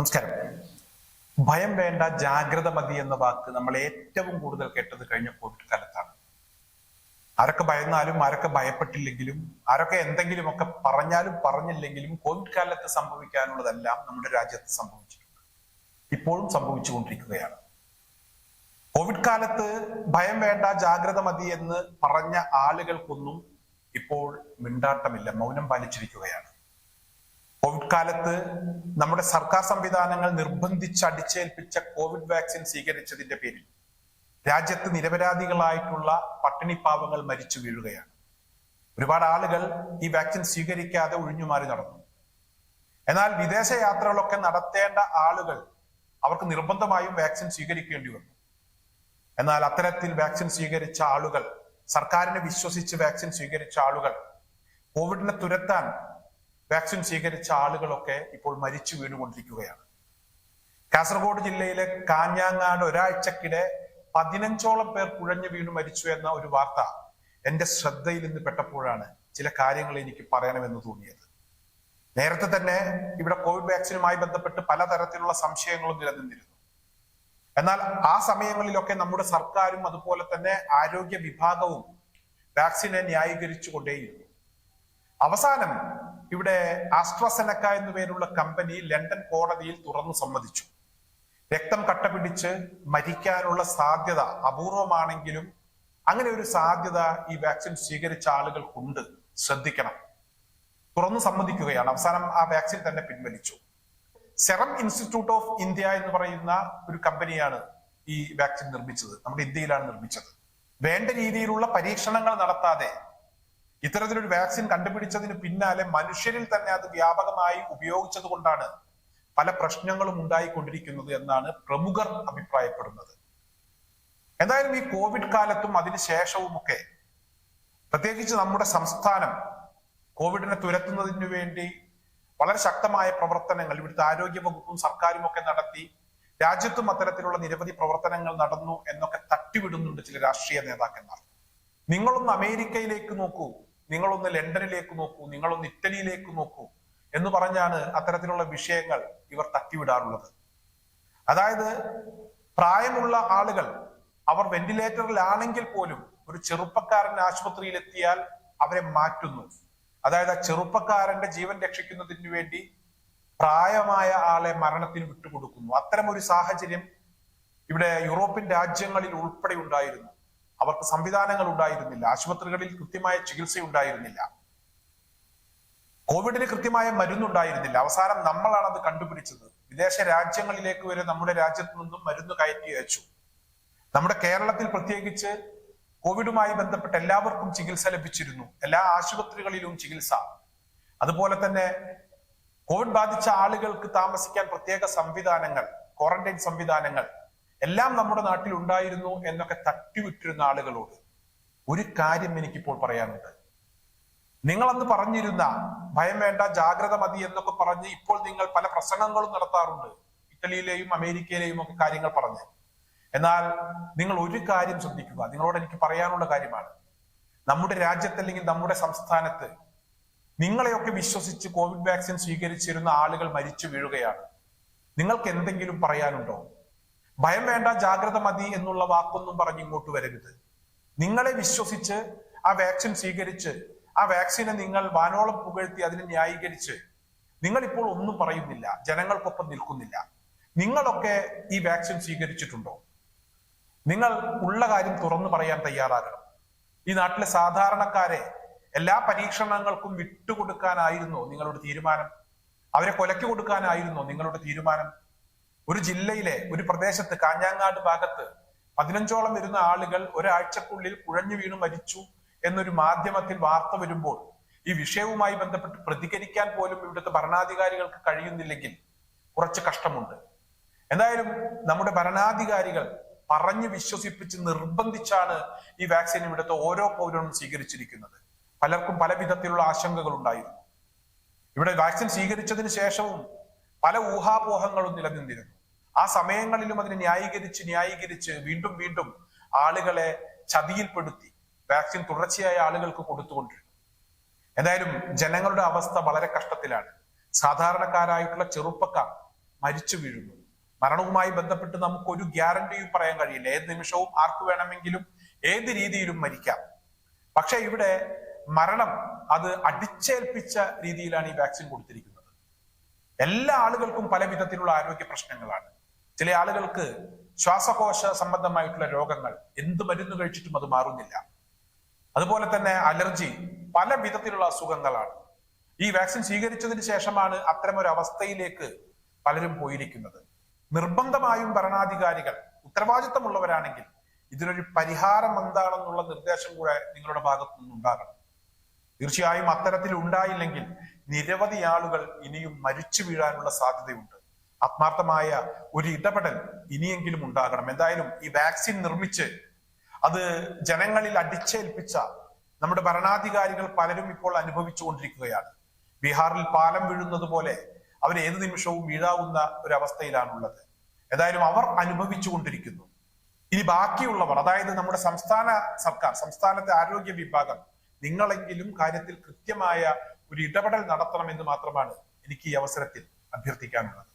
നമസ്കാരം. ഭയം വേണ്ട ജാഗ്രത മതി എന്ന വാക്ക് നമ്മൾ ഏറ്റവും കൂടുതൽ കേട്ടത് കഴിഞ്ഞ കോവിഡ് കാലത്താണ്. ആരൊക്കെ ഭയന്നാലും ആരൊക്കെ ഭയപ്പെട്ടില്ലെങ്കിലും ആരൊക്കെ എന്തെങ്കിലുമൊക്കെ പറഞ്ഞാലും പറഞ്ഞില്ലെങ്കിലും കോവിഡ് കാലത്ത് സംഭവിക്കാനുള്ളതെല്ലാം നമ്മുടെ രാജ്യത്ത് സംഭവിച്ചിട്ടുണ്ട്. ഇപ്പോഴും സംഭവിച്ചുകൊണ്ടിരിക്കുകയാണ്. കോവിഡ് കാലത്ത് ഭയം വേണ്ട ജാഗ്രത മതി എന്ന് പറഞ്ഞ ആളുകൾക്കൊന്നും ഇപ്പോൾ മിണ്ടാട്ടമില്ല മൗനം പാലിച്ചിരിക്കുകയാണ്. കോവിഡ് കാലത്ത് നമ്മുടെ സർക്കാർ സംവിധാനങ്ങൾ നിർബന്ധിച്ച് അടിച്ചേൽപ്പിച്ച കോവിഡ് വാക്സിൻ സ്വീകരിച്ചതിന്റെ പേരിൽ രാജ്യത്ത് നിരപരാധികളായിട്ടുള്ള പട്ടിണിപ്പാവങ്ങൾ മരിച്ചു വീഴുകയാണ്. ഒരുപാട് ആളുകൾ ഈ വാക്സിൻ സ്വീകരിക്കാതെ ഒഴിഞ്ഞുമാറി നടന്നു. എന്നാൽ വിദേശ യാത്രകളൊക്കെ നടത്തേണ്ട ആളുകൾ അവർക്ക് നിർബന്ധമായും വാക്സിൻ സ്വീകരിക്കേണ്ടി വന്നു. എന്നാൽ അത്തരത്തിൽ വാക്സിൻ സ്വീകരിച്ച ആളുകൾ സർക്കാരിനെ വിശ്വസിച്ച് വാക്സിൻ സ്വീകരിച്ച ആളുകൾ കോവിഡിനെ തുരത്താൻ വാക്സിൻ സ്വീകരിച്ച ആളുകളൊക്കെ ഇപ്പോൾ മരിച്ചു വീണുകൊണ്ടിരിക്കുകയാണ്. കാസർഗോഡ് ജില്ലയിലെ കാഞ്ഞാങ്ങാട് ഒരാഴ്ചക്കിടെ പതിനഞ്ചോളം പേർ കുഴഞ്ഞു വീണു മരിച്ചു എന്ന ഒരു വാർത്ത എന്റെ ശ്രദ്ധയിൽ നിന്ന് പെട്ടപ്പോഴാണ് ചില കാര്യങ്ങൾ എനിക്ക് പറയണമെന്ന് തോന്നിയത്. നേരത്തെ തന്നെ ഇവിടെ കോവിഡ് വാക്സിനുമായി ബന്ധപ്പെട്ട് പലതരത്തിലുള്ള സംശയങ്ങളും നിലനിന്നിരുന്നു. എന്നാൽ ആ സമയങ്ങളിലൊക്കെ നമ്മുടെ സർക്കാരും അതുപോലെ തന്നെ ആരോഗ്യ വിഭാഗവും വാക്സിനെ ന്യായീകരിച്ചു കൊണ്ടേയിരുന്നു അവസാനം ഇവിടെ ആസ്ട്രസെനക്ക എന്നു പേരുള്ള കമ്പനി ലണ്ടൻ കോടതിയിൽ തുറന്നു സമ്മതിച്ചു. രക്തം കട്ടപിടിച്ച് മരിക്കാനുള്ള സാധ്യത അപൂർവമാണെങ്കിലും അങ്ങനെ ഒരു സാധ്യത ഈ വാക്സിൻ സ്വീകരിച്ച ആളുകൾക്കുണ്ട്. ശ്രദ്ധിക്കണം. തുറന്നു സമ്മതിക്കുകയാണ്. അവസാനം ആ വാക്സിൻ തന്നെ പിൻവലിച്ചു. സെറം ഇൻസ്റ്റിറ്റ്യൂട്ട് ഓഫ് ഇന്ത്യ എന്ന് പറയുന്ന ഒരു കമ്പനിയാണ് ഈ വാക്സിൻ നിർമ്മിച്ചത്. നമ്മുടെ ഇന്ത്യയിലാണ് നിർമ്മിച്ചത്. വേണ്ട രീതിയിലുള്ള പരീക്ഷണങ്ങൾ നടത്താതെ ഇത്തരത്തിലൊരു വാക്സിൻ കണ്ടുപിടിച്ചതിന് പിന്നാലെ മനുഷ്യരിൽ തന്നെ അത് വ്യാപകമായി ഉപയോഗിച്ചത് കൊണ്ടാണ് പല പ്രശ്നങ്ങളും ഉണ്ടായിക്കൊണ്ടിരിക്കുന്നത് എന്നാണ് പ്രമുഖർ അഭിപ്രായപ്പെടുന്നത്. എന്തായാലും ഈ കോവിഡ് കാലത്തും അതിന് ശേഷവുമൊക്കെ പ്രത്യേകിച്ച് നമ്മുടെ സംസ്ഥാനം കോവിഡിനെ തുരത്തുന്നതിന് വേണ്ടി വളരെ ശക്തമായ പ്രവർത്തനങ്ങൾ ഇവിടുത്തെ ആരോഗ്യ വകുപ്പും സർക്കാരും ഒക്കെ നടത്തി രാജ്യത്തും അത്തരത്തിലുള്ള നിരവധി പ്രവർത്തനങ്ങൾ നടന്നു എന്നൊക്കെ തട്ടിവിടുന്നുണ്ട് ചില രാഷ്ട്രീയ നേതാക്കന്മാർ. നിങ്ങളൊന്ന് അമേരിക്കയിലേക്ക് നോക്കൂ. നിങ്ങളൊന്ന് ലണ്ടനിലേക്ക് നോക്കൂ നിങ്ങളൊന്ന് ഇറ്റലിയിലേക്ക് നോക്കൂ എന്ന് പറഞ്ഞാണ് അത്തരത്തിലുള്ള വിഷയങ്ങൾ ഇവർ തട്ടിവിടാറുള്ളത്. അതായത് പ്രായമുള്ള ആളുകൾ അവർ വെന്റിലേറ്ററിലാണെങ്കിൽ പോലും ഒരു ചെറുപ്പക്കാരൻ ആശുപത്രിയിൽ എത്തിയാൽ അവരെ മാറ്റുന്നു. അതായത് ആ ചെറുപ്പക്കാരന്റെ ജീവൻ രക്ഷിക്കുന്നതിന് വേണ്ടി പ്രായമായ ആളെ മരണത്തിന് വിട്ടുകൊടുക്കുന്നു. അത്തരം ഒരു സാഹചര്യം ഇവിടെ യൂറോപ്യൻ രാജ്യങ്ങളിൽ ഉൾപ്പെടെ ഉണ്ടായിരുന്നു. അവർക്ക് സംവിധാനങ്ങൾ ഉണ്ടായിരുന്നില്ല. ആശുപത്രികളിൽ കൃത്യമായ ചികിത്സ ഉണ്ടായിരുന്നില്ല കോവിഡിന് കൃത്യമായ മരുന്നുണ്ടായിരുന്നില്ല. അവസാനം നമ്മളാണ് അത് കണ്ടുപിടിച്ചത്. വിദേശ രാജ്യങ്ങളിലേക്ക് വരെ നമ്മുടെ രാജ്യത്ത് നിന്നും മരുന്ന് കയറ്റി അയച്ചു. നമ്മുടെ കേരളത്തിൽ പ്രത്യേകിച്ച് കോവിഡുമായി ബന്ധപ്പെട്ട് എല്ലാവർക്കും ചികിത്സ ലഭിച്ചിരുന്നു. എല്ലാ ആശുപത്രികളിലും ചികിത്സ. അതുപോലെ തന്നെ കോവിഡ് ബാധിച്ച ആളുകൾക്ക് താമസിക്കാൻ പ്രത്യേക സംവിധാനങ്ങൾ ക്വാറന്റൈൻ സംവിധാനങ്ങൾ എല്ലാം നമ്മുടെ നാട്ടിൽ ഉണ്ടായിരുന്നു എന്നൊക്കെ തട്ടിവിട്ടിരുന്ന ആളുകളോട് ഒരു കാര്യം എനിക്കിപ്പോൾ പറയാനുണ്ട്. നിങ്ങൾ അന്ന് പറഞ്ഞിരുന്ന ഭയം വേണ്ട ജാഗ്രത മതി എന്നൊക്കെ പറഞ്ഞ് ഇപ്പോൾ നിങ്ങൾ പല പ്രസംഗങ്ങളും നടത്താറുണ്ട്. ഇറ്റലിയിലെയും അമേരിക്കയിലെയും ഒക്കെ കാര്യങ്ങൾ പറഞ്ഞ്. എന്നാൽ നിങ്ങൾ ഒരു കാര്യം ശ്രദ്ധിക്കുക. നിങ്ങളോട് എനിക്ക് പറയാനുള്ള കാര്യമാണ്. നമ്മുടെ രാജ്യത്ത് അല്ലെങ്കിൽ നമ്മുടെ സംസ്ഥാനത്ത് നിങ്ങളെയൊക്കെ വിശ്വസിച്ച് കോവിഡ് വാക്സിൻ സ്വീകരിച്ചിരുന്ന ആളുകൾ മരിച്ചു വീഴുകയാണ്. നിങ്ങൾക്ക് എന്തെങ്കിലും പറയാനുണ്ടോ? ഭയം വേണ്ട ജാഗ്രത മതി എന്നുള്ള വാക്കൊന്നും പറഞ്ഞ് ഇങ്ങോട്ട് വരരുത്. നിങ്ങളെ വിശ്വസിച്ച് ആ വാക്സിൻ സ്വീകരിച്ച് ആ വാക്സിനെ നിങ്ങൾ വാനോളം പുകഴ്ത്തി അതിനെ ന്യായീകരിച്ച് നിങ്ങൾ ഇപ്പോൾ ഒന്നും പറയുന്നില്ല ജനങ്ങൾക്കൊപ്പം നിൽക്കുന്നില്ല. നിങ്ങളൊക്കെ ഈ വാക്സിൻ സ്വീകരിച്ചിട്ടുണ്ടോ? നിങ്ങൾ ഉള്ള കാര്യം തുറന്നു പറയാൻ തയ്യാറാകണം. ഈ നാട്ടിലെ സാധാരണക്കാരെ എല്ലാ പരീക്ഷണങ്ങൾക്കും വിട്ടുകൊടുക്കാനായിരുന്നോ നിങ്ങളുടെ തീരുമാനം? അവരെ കൊലയ്ക്ക് കൊടുക്കാനായിരുന്നോ നിങ്ങളുടെ തീരുമാനം? ഒരു ജില്ലയിലെ ഒരു പ്രദേശത്ത് കാഞ്ഞാങ്ങാട് ഭാഗത്ത് പതിനഞ്ചോളം വരുന്ന ആളുകൾ ഒരാഴ്ചക്കുള്ളിൽ കുഴഞ്ഞു വീണു മരിച്ചു എന്നൊരു മാധ്യമത്തിൽ വാർത്ത വരുമ്പോൾ ഈ വിഷയവുമായി ബന്ധപ്പെട്ട് പ്രതികരിക്കാൻ പോലും ഇവിടുത്തെ ഭരണാധികാരികൾക്ക് കഴിയുന്നില്ലെങ്കിൽ കുറച്ച് കഷ്ടമുണ്ട്. എന്തായാലും നമ്മുടെ ഭരണാധികാരികൾ പറഞ്ഞു വിശ്വസിപ്പിച്ച് നിർബന്ധിച്ചാണ് ഈ വാക്സിൻ ഇവിടുത്തെ ഓരോ പൗരനും സ്വീകരിച്ചിരിക്കുന്നത്. പലർക്കും പല വിധത്തിലുള്ള ആശങ്കകൾ ഉണ്ടായിരുന്നു ഇവിടെ വാക്സിൻ സ്വീകരിച്ചതിന് ശേഷവും പല ഊഹാപോഹങ്ങളും നിലനിന്നിരുന്നു. ആ സമയങ്ങളിലും അതിനെ ന്യായീകരിച്ച് ന്യായീകരിച്ച് വീണ്ടും വീണ്ടും ആളുകളെ ചതിയിൽപ്പെടുത്തി വാക്സിൻ തുടർച്ചയായ ആളുകൾക്ക് കൊടുത്തുകൊണ്ടിരുന്നു. എന്തായാലും ജനങ്ങളുടെ അവസ്ഥ വളരെ കഷ്ടത്തിലാണ്. സാധാരണക്കാരായിട്ടുള്ള ചെറുപ്പക്കാർ മരിച്ചു വീഴുന്നു. മരണവുമായി ബന്ധപ്പെട്ട് നമുക്ക് ഒരു ഗ്യാരണ്ടിയും പറയാൻ കഴിയില്ല. ഏത് നിമിഷവും ആർക്ക് വേണമെങ്കിലും ഏത് രീതിയിലും മരിക്കാം. പക്ഷെ ഇവിടെ മരണം അത് അടിച്ചേൽപ്പിച്ച രീതിയിലാണ് ഈ വാക്സിൻ കൊടുത്തിരിക്കുന്നത്. എല്ലാ ആളുകൾക്കും പല വിധത്തിലുള്ള ആരോഗ്യ പ്രശ്നങ്ങളാണ്. ചില ആളുകൾക്ക് ശ്വാസകോശ സംബന്ധമായിട്ടുള്ള രോഗങ്ങൾ എന്ത് മരുന്ന് കഴിച്ചിട്ടും അത് മാറുന്നില്ല. അതുപോലെ തന്നെ അലർജി പല വിധത്തിലുള്ള അസുഖങ്ങളാണ്. ഈ വാക്സിൻ സ്വീകരിച്ചതിന് ശേഷമാണ് അത്തരം ഒരു അവസ്ഥയിലേക്ക് പലരും പോയിരിക്കുന്നത്. നിർബന്ധമായും ഭരണാധികാരികൾ ഉത്തരവാദിത്തമുള്ളവരാണെങ്കിൽ ഇതിനൊരു പരിഹാരം എന്താണെന്നുള്ള നിർദ്ദേശം കൂടെ നിങ്ങളുടെ ഭാഗത്തു നിന്നുണ്ടാകണം തീർച്ചയായും അത്തരത്തിൽ ഉണ്ടായില്ലെങ്കിൽ നിരവധി ആളുകൾ ഇനിയും മരിച്ചു വീഴാനുള്ള സാധ്യതയുണ്ട്. ആത്മാർത്ഥമായ ഒരു ഇടപെടൽ ഇനിയെങ്കിലും ഉണ്ടാകണം. എന്തായാലും ഈ വാക്സിൻ നിർമ്മിച്ച് അത് ജനങ്ങളിൽ അടിച്ചേൽപ്പിച്ച നമ്മുടെ ഭരണാധികാരികൾ പലരും ഇപ്പോൾ അനുഭവിച്ചുകൊണ്ടിരിക്കുകയാണ്. ബീഹാറിൽ പാലം വീഴുന്നത് പോലെ അവർ ഏത് നിമിഷവും വീഴാവുന്ന ഒരവസ്ഥയിലാണുള്ളത്. ഏതായാലും അവർ അനുഭവിച്ചുകൊണ്ടിരിക്കുന്നു. ഇനി ബാക്കിയുള്ളവർ അതായത് നമ്മുടെ സംസ്ഥാന സർക്കാർ സംസ്ഥാനത്തെ ആരോഗ്യ വിഭാഗം നിങ്ങളെങ്കിലും കാര്യത്തിൽ കൃത്യമായ ഒരു ഇടപെടൽ നടത്തണമെന്ന് മാത്രമാണ് എനിക്ക് ഈ അവസരത്തിൽ അഭ്യർത്ഥിക്കാനുള്ളത്.